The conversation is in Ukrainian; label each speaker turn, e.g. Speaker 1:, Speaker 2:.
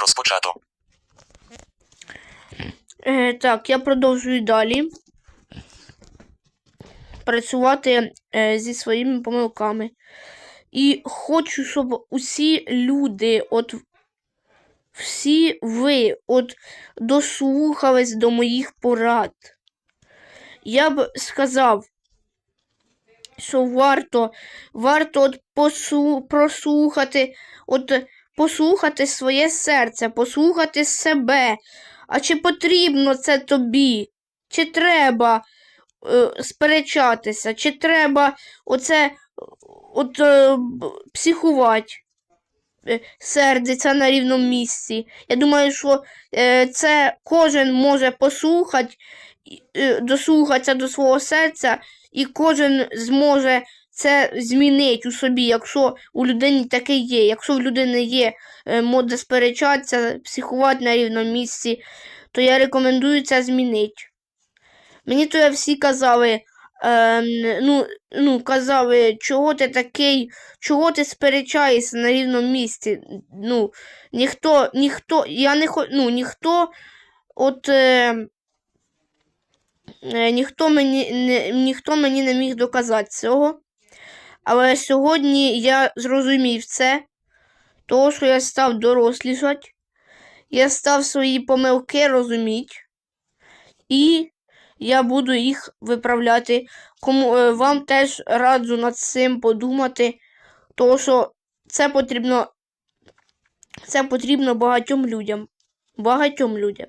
Speaker 1: Розпочато.
Speaker 2: Е, так, я продовжую далі працювати е, зі своїми помилками. І хочу, щоб усі люди, от всі ви, от дослухались до моїх порад. Я б сказав, що варто, варто от посу, прослухати, от послухати своє серце, послухати себе. А чи потрібно це тобі? Чи треба е, сперечатися? Чи треба оце от, е, психувати? Е, Сердиться на рівному місці. Я думаю, що е, це кожен може послухати, е, дослухатися до свого серця, і кожен зможе це змінити у собі, якщо у людини таке є. Якщо в людини є е, мода сперечатися, психувати на рівному місці, то я рекомендую це змінити. Мені то всі казали, е, ну, ну, казали, чого ти такий, чого ти сперечаєшся на рівному місці. Ну, ніхто, ніхто, я не ну, ніхто, от, е, е, ніхто, мені, не, ніхто мені не міг доказати цього. Але сьогодні я зрозумів це, того, що я став дорослішати, я став свої помилки розуміти, і я буду їх виправляти. Кому е, вам теж раджу над цим подумати, тому що це потрібно, це потрібно багатьом людям. Багатьом людям.